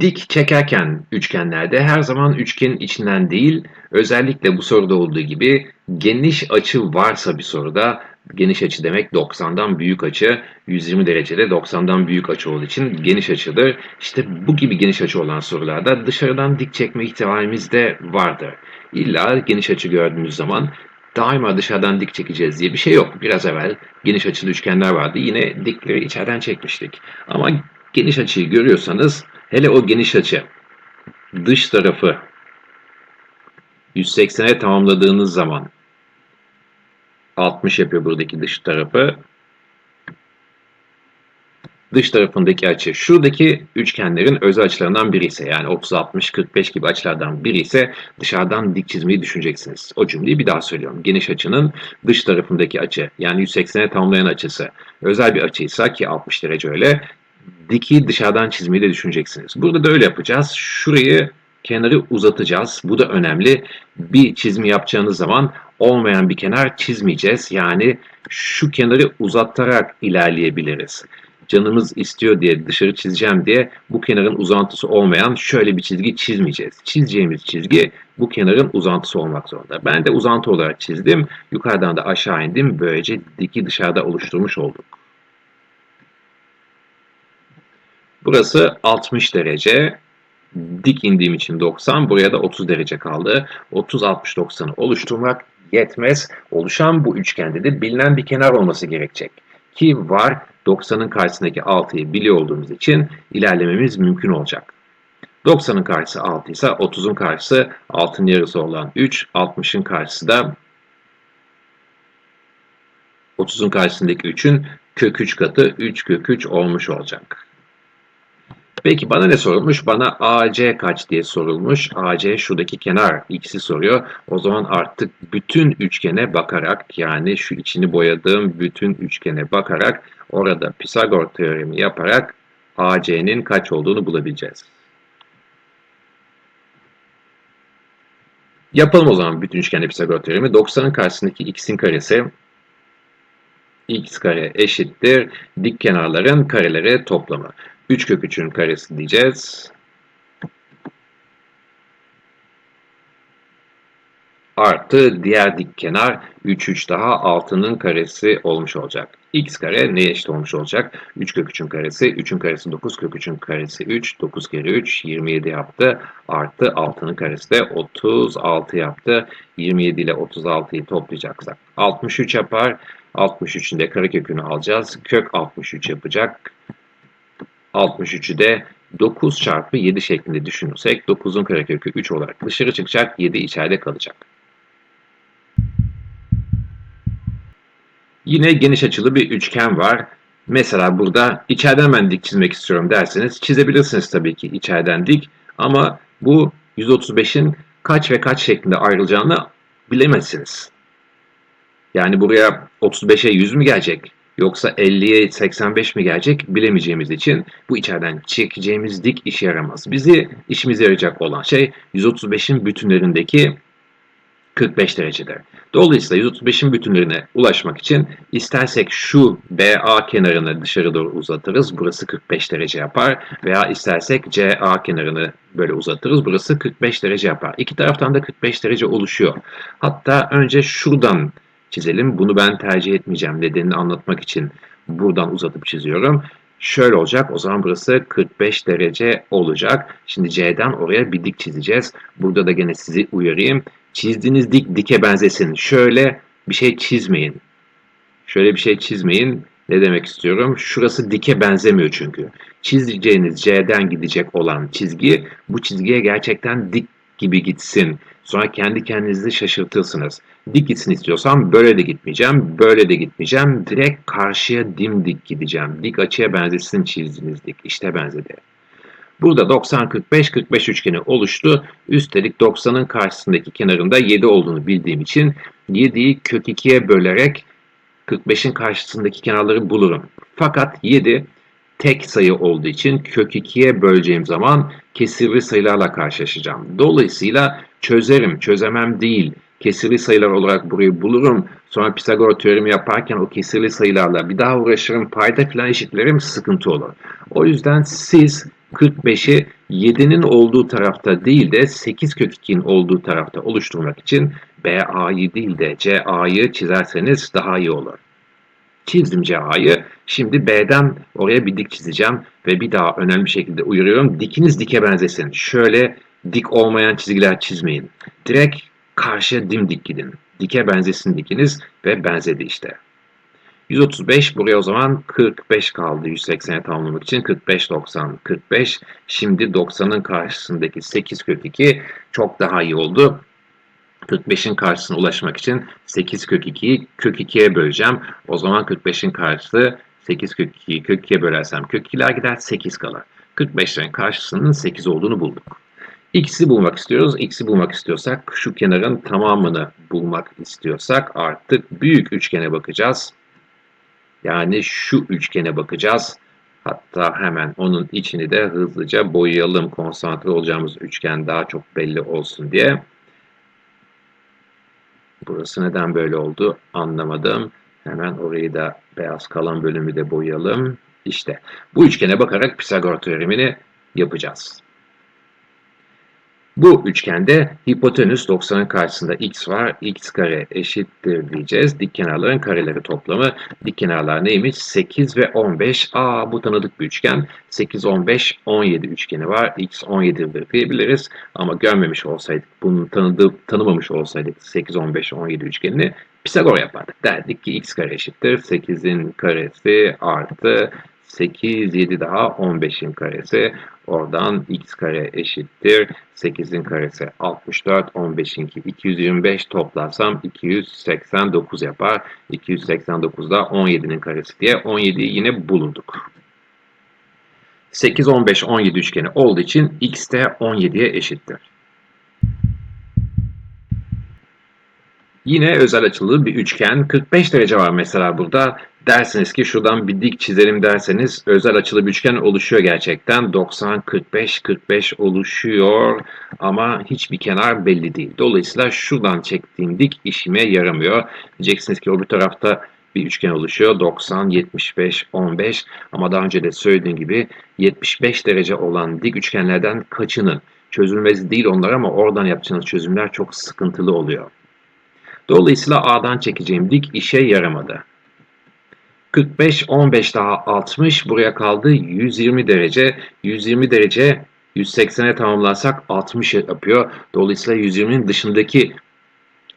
Dik çekerken üçgenlerde her zaman üçgenin içinden değil, özellikle bu soruda olduğu gibi geniş açı varsa bir soruda, geniş açı demek 90'dan büyük açı, 120 derecede 90'dan büyük açı olduğu için geniş açıdır. İşte bu gibi geniş açı olan sorularda dışarıdan dik çekme ihtimalimiz de vardır. İlla geniş açı gördüğümüz zaman daima dışarıdan dik çekeceğiz diye bir şey yok. Biraz evvel geniş açılı üçgenler vardı. Yine dikleri içeriden çekmiştik. Ama geniş açıyı görüyorsanız hele o geniş açı dış tarafı 180'e tamamladığınız zaman 60 yapıyor buradaki dış tarafı. Dış tarafındaki açı şuradaki üçgenlerin özel açılarından biri ise yani 30, 60, 45 gibi açılardan biri ise dışarıdan dik çizmeyi düşüneceksiniz. O cümleyi bir daha söylüyorum. Geniş açının dış tarafındaki açı yani 180'e tamamlayan açısı özel bir açıysa ki 60 derece öyle diki dışarıdan çizmeyi de düşüneceksiniz. Burada da öyle yapacağız. Şurayı kenarı uzatacağız. Bu da önemli. Bir çizimi yapacağınız zaman olmayan bir kenar çizmeyeceğiz. Yani şu kenarı uzatarak ilerleyebiliriz. Canımız istiyor diye dışarı çizeceğim diye bu kenarın uzantısı olmayan şöyle bir çizgi çizmeyeceğiz. Çizeceğimiz çizgi bu kenarın uzantısı olmak zorunda. Ben de uzantı olarak çizdim. Yukarıdan da aşağı indim. Böylece diki dışarıda oluşturmuş olduk. Burası 60 derece. Dik indiğim için 90. Buraya da 30 derece kaldı. 30, 60, 90'ı oluşturmak yetmez. Oluşan bu üçgende de bilinen bir kenar olması gerekecek. Ki var 90'ın karşısındaki 6'yı biliyor olduğumuz için ilerlememiz mümkün olacak. 90'ın karşısı 6 ise 30'un karşısı 6'ın yarısı olan 3, 60'ın karşısı da 30'un karşısındaki 3'ün kök 3 katı 3 kök 3 olmuş olacak. Peki bana ne sorulmuş? Bana AC kaç diye sorulmuş. AC şuradaki kenar x'i soruyor. O zaman artık bütün üçgene bakarak yani şu içini boyadığım bütün üçgene bakarak orada Pisagor teoremi yaparak AC'nin kaç olduğunu bulabileceğiz. Yapalım o zaman bütün üçgende Pisagor teoremi. 90'ın karşısındaki x'in karesi x kare eşittir dik kenarların kareleri toplamı. 3 kök 3'ün karesi diyeceğiz. Artı diğer dik kenar 3 3 daha 6'nın karesi olmuş olacak. x kare neye eşit olmuş olacak? 3 kök 3'ün karesi, 3'ün karesi 9, kök 3'ün karesi 3, 9 kere 3 27 yaptı. Artı 6'nın karesi de 36 yaptı. 27 ile 36'yı toplayacaksak 63 yapar. 63'ün de karekökünü alacağız. Kök 63 yapacak. 63'ü de 9 çarpı 7 şeklinde düşünürsek 9'un karekökü 3 olarak dışarı çıkacak. 7 içeride kalacak. Yine geniş açılı bir üçgen var. Mesela burada içeriden ben dik çizmek istiyorum derseniz çizebilirsiniz tabii ki içeriden dik. Ama bu 135'in kaç ve kaç şeklinde ayrılacağını bilemezsiniz. Yani buraya 35'e 100 mü gelecek? Yoksa 50'ye 85 mi gelecek bilemeyeceğimiz için bu içeriden çekeceğimiz dik işe yaramaz. Bizi işimize yarayacak olan şey 135'in bütünlerindeki 45 derecedir. Dolayısıyla 135'in bütünlerine ulaşmak için istersek şu BA kenarını dışarı doğru uzatırız. Burası 45 derece yapar. Veya istersek CA kenarını böyle uzatırız. Burası 45 derece yapar. İki taraftan da 45 derece oluşuyor. Hatta önce şuradan çizelim. Bunu ben tercih etmeyeceğim. Nedenini anlatmak için buradan uzatıp çiziyorum. Şöyle olacak. O zaman burası 45 derece olacak. Şimdi C'den oraya bir dik çizeceğiz. Burada da gene sizi uyarayım. Çizdiğiniz dik dike benzesin. Şöyle bir şey çizmeyin. Şöyle bir şey çizmeyin. Ne demek istiyorum? Şurası dike benzemiyor çünkü. Çizeceğiniz C'den gidecek olan çizgi bu çizgiye gerçekten dik gibi gitsin. Sonra kendi kendinizi şaşırtırsınız. Dik gitsin istiyorsam böyle de gitmeyeceğim, böyle de gitmeyeceğim. Direkt karşıya dimdik gideceğim. Dik açıya benzesin çizdiğiniz dik. İşte benzedi. Burada 90-45-45 üçgeni oluştu. Üstelik 90'ın karşısındaki kenarında 7 olduğunu bildiğim için 7'yi kök 2'ye bölerek 45'in karşısındaki kenarları bulurum. Fakat 7 tek sayı olduğu için kök 2'ye böleceğim zaman kesirli sayılarla karşılaşacağım. Dolayısıyla çözerim, çözemem değil. Kesirli sayılar olarak burayı bulurum. Sonra Pisagor teoremi yaparken o kesirli sayılarla bir daha uğraşırım. Payda falan eşitlerim sıkıntı olur. O yüzden siz 45'i 7'nin olduğu tarafta değil de 8 kök 2'nin olduğu tarafta oluşturmak için BA'yı değil de CA'yı çizerseniz daha iyi olur. Çizdim CA'yı. Şimdi B'den oraya bir dik çizeceğim ve bir daha önemli şekilde uyarıyorum. Dikiniz dike benzesin. Şöyle dik olmayan çizgiler çizmeyin. Direkt karşıya dimdik gidin. Dike benzesin dikiniz ve benzedi işte. 135 buraya o zaman 45 kaldı 180'e tamamlamak için 45 90 45 şimdi 90'ın karşısındaki 8 kök 2 çok daha iyi oldu 45'in karşısına ulaşmak için 8 kök 2'yi kök 2'ye böleceğim o zaman 45'in karşısı 8 kök 2'yi kök 2'ye bölersem kök 2'ler gider 8 kalır 45'lerin karşısının 8 olduğunu bulduk X'i bulmak istiyoruz. X'i bulmak istiyorsak şu kenarın tamamını bulmak istiyorsak artık büyük üçgene bakacağız. Yani şu üçgene bakacağız. Hatta hemen onun içini de hızlıca boyayalım. Konsantre olacağımız üçgen daha çok belli olsun diye. Burası neden böyle oldu anlamadım. Hemen orayı da beyaz kalan bölümü de boyayalım. İşte bu üçgene bakarak Pisagor teoremini yapacağız. Bu üçgende hipotenüs 90'ın karşısında x var. x kare eşittir diyeceğiz. Dik kenarların kareleri toplamı. Dik kenarlar neymiş? 8 ve 15. Aa bu tanıdık bir üçgen. 8, 15, 17 üçgeni var. x 17'dir diyebiliriz. Ama görmemiş olsaydık, bunu tanıdı, tanımamış olsaydık 8, 15, 17 üçgenini Pisagor yapardık. Derdik ki x kare eşittir. 8'in karesi artı 8, 7 daha 15'in karesi. Oradan x kare eşittir. 8'in karesi 64, 15'inki 225 toplarsam 289 yapar. 289'da 17'nin karesi diye 17'yi yine bulurduk. 8, 15, 17 üçgeni olduğu için x de 17'ye eşittir. Yine özel açılı bir üçgen. 45 derece var mesela burada. Dersiniz ki şuradan bir dik çizelim derseniz özel açılı bir üçgen oluşuyor gerçekten. 90, 45, 45 oluşuyor ama hiçbir kenar belli değil. Dolayısıyla şuradan çektiğim dik işime yaramıyor. Diyeceksiniz ki o bir tarafta bir üçgen oluşuyor. 90, 75, 15 ama daha önce de söylediğim gibi 75 derece olan dik üçgenlerden kaçının çözülmesi değil onlar ama oradan yapacağınız çözümler çok sıkıntılı oluyor. Dolayısıyla A'dan çekeceğim dik işe yaramadı. 45, 15 daha 60. Buraya kaldı 120 derece. 120 derece 180'e tamamlarsak 60 yapıyor. Dolayısıyla 120'nin dışındaki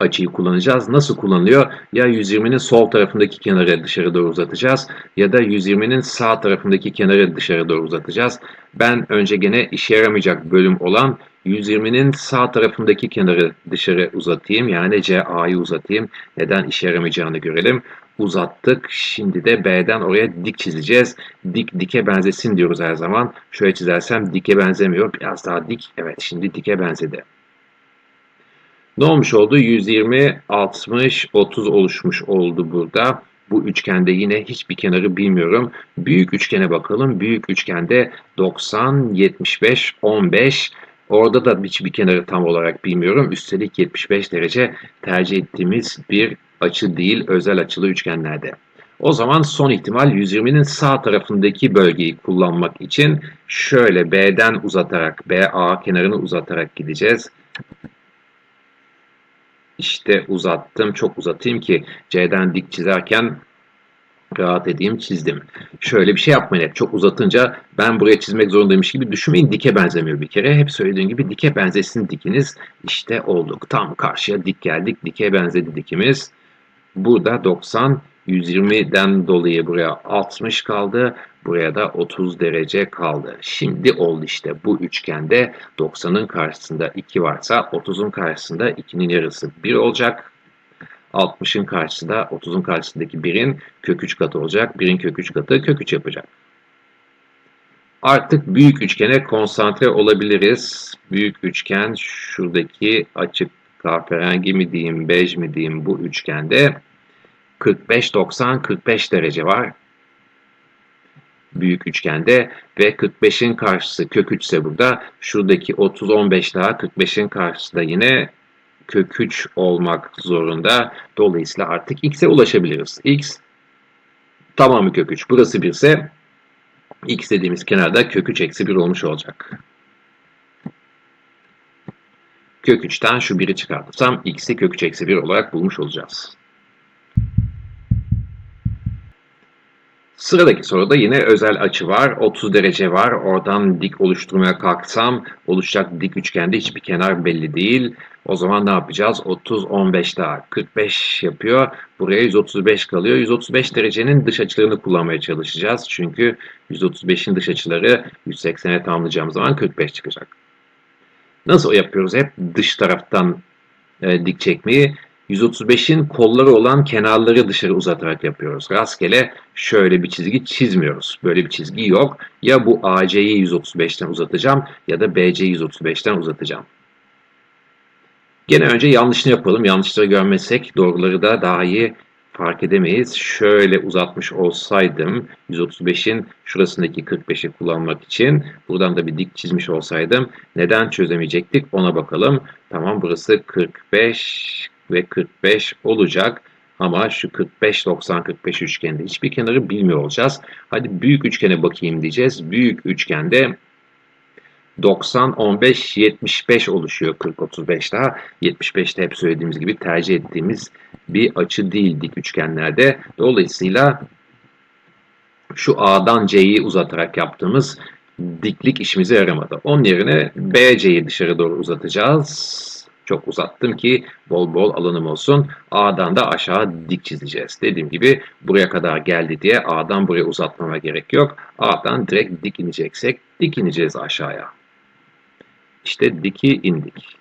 açıyı kullanacağız. Nasıl kullanılıyor? Ya 120'nin sol tarafındaki kenarı dışarı doğru uzatacağız ya da 120'nin sağ tarafındaki kenarı dışarı doğru uzatacağız. Ben önce gene işe yaramayacak bölüm olan 120'nin sağ tarafındaki kenarı dışarı uzatayım. Yani CA'yı uzatayım. Neden işe yaramayacağını görelim. Uzattık. Şimdi de B'den oraya dik çizeceğiz. Dik dike benzesin diyoruz her zaman. Şöyle çizersem dike benzemiyor. Biraz daha dik. Evet şimdi dike benzedi. Ne olmuş oldu? 120, 60, 30 oluşmuş oldu burada. Bu üçgende yine hiçbir kenarı bilmiyorum. Büyük üçgene bakalım. Büyük üçgende 90, 75, 15. Orada da hiçbir kenarı tam olarak bilmiyorum. Üstelik 75 derece tercih ettiğimiz bir açı değil özel açılı üçgenlerde. O zaman son ihtimal 120'nin sağ tarafındaki bölgeyi kullanmak için şöyle B'den uzatarak, BA kenarını uzatarak gideceğiz. İşte uzattım. Çok uzatayım ki C'den dik çizerken rahat edeyim çizdim. Şöyle bir şey yapmayın hep. Çok uzatınca ben buraya çizmek zorundaymış gibi düşünmeyin. Dike benzemiyor bir kere. Hep söylediğim gibi dike benzesin dikiniz. İşte olduk. Tam karşıya dik geldik. Dike benzedi dikimiz. Burada 90, 120'den dolayı buraya 60 kaldı. Buraya da 30 derece kaldı. Şimdi oldu işte bu üçgende 90'ın karşısında 2 varsa 30'un karşısında 2'nin yarısı 1 olacak. 60'ın karşısında 30'un karşısındaki 1'in kök 3 katı olacak. 1'in kök 3 katı kök 3 yapacak. Artık büyük üçgene konsantre olabiliriz. Büyük üçgen şuradaki açık kahverengi mi diyeyim, bej mi diyeyim bu üçgende 45 90 45 derece var büyük üçgende ve 45'in karşısı kök 3 ise burada şuradaki 30 15 daha 45'in karşısı da yine kök 3 olmak zorunda. Dolayısıyla artık x'e ulaşabiliriz. x tamamı kök 3. Burası 1 ise x dediğimiz kenarda kök 3 eksi 1 olmuş olacak. Kök 3'ten şu 1'i çıkartırsam x'i kök 3 eksi 1 olarak bulmuş olacağız. Sıradaki soruda yine özel açı var. 30 derece var. Oradan dik oluşturmaya kalksam oluşacak dik üçgende hiçbir kenar belli değil. O zaman ne yapacağız? 30, 15 daha 45 yapıyor. Buraya 135 kalıyor. 135 derecenin dış açılarını kullanmaya çalışacağız. Çünkü 135'in dış açıları 180'e tamamlayacağımız zaman 45 çıkacak. Nasıl yapıyoruz? Hep dış taraftan e, dik çekmeyi. 135'in kolları olan kenarları dışarı uzatarak yapıyoruz. Rastgele şöyle bir çizgi çizmiyoruz. Böyle bir çizgi yok. Ya bu AC'yi 135'ten uzatacağım ya da BC'yi 135'ten uzatacağım. Gene önce yanlışını yapalım. Yanlışları görmezsek doğruları da daha iyi fark edemeyiz. Şöyle uzatmış olsaydım 135'in şurasındaki 45'i kullanmak için buradan da bir dik çizmiş olsaydım neden çözemeyecektik ona bakalım. Tamam burası 45 ve 45 olacak. Ama şu 45 90 45 üçgende hiçbir kenarı bilmiyor olacağız. Hadi büyük üçgene bakayım diyeceğiz. Büyük üçgende 90 15 75 oluşuyor 40 35 daha. 75'te hep söylediğimiz gibi tercih ettiğimiz bir açı değil dik üçgenlerde. Dolayısıyla şu A'dan C'yi uzatarak yaptığımız diklik işimize yaramadı. Onun yerine BC'yi dışarı doğru uzatacağız. Çok uzattım ki bol bol alanım olsun. A'dan da aşağı dik çizeceğiz. Dediğim gibi buraya kadar geldi diye A'dan buraya uzatmama gerek yok. A'dan direkt dik ineceksek dik ineceğiz aşağıya. İşte diki indik.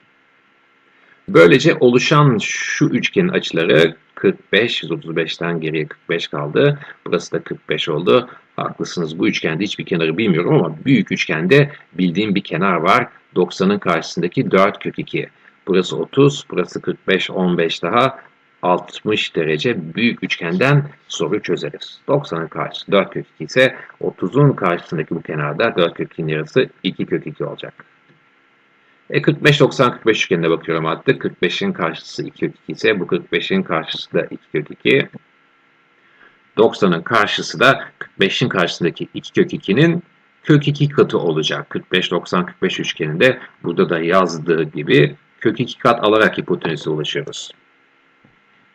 Böylece oluşan şu üçgenin açıları 45, 135'ten geriye 45 kaldı. Burası da 45 oldu. Haklısınız bu üçgende hiçbir kenarı bilmiyorum ama büyük üçgende bildiğim bir kenar var. 90'ın karşısındaki 4 kök 2. Burası 30, burası 45, 15 daha 60 derece büyük üçgenden soru çözeriz. 90'ın karşısı 4 kök 2 ise 30'un karşısındaki bu kenarda 4 kök 2'nin yarısı 2 kök 2 olacak. E 45 90 45 üçgenine bakıyorum artık. 45'in karşısı 2 kök 2 ise bu 45'in karşısı da 2 kök 2. 90'ın karşısı da 45'in karşısındaki 2 kök 2'nin kök 2 katı olacak. 45 90 45 üçgeninde burada da yazdığı gibi kök 2 kat alarak hipotenüse ulaşıyoruz.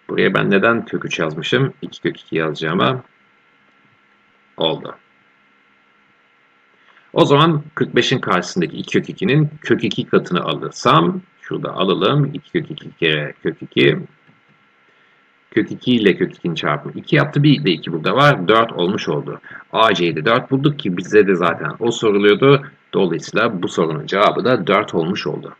Buraya ben neden kök 3 yazmışım? 2 kök 2 yazacağıma oldu. O zaman 45'in karşısındaki 2 kök 2'nin kök 2 katını alırsam şurada alalım. 2 kök 2 kere kök 2 kök 2 ile kök 2'nin çarpımı 2 yaptı. Bir de 2 burada var. 4 olmuş oldu. AC'yi de 4 bulduk ki bize de zaten o soruluyordu. Dolayısıyla bu sorunun cevabı da 4 olmuş oldu.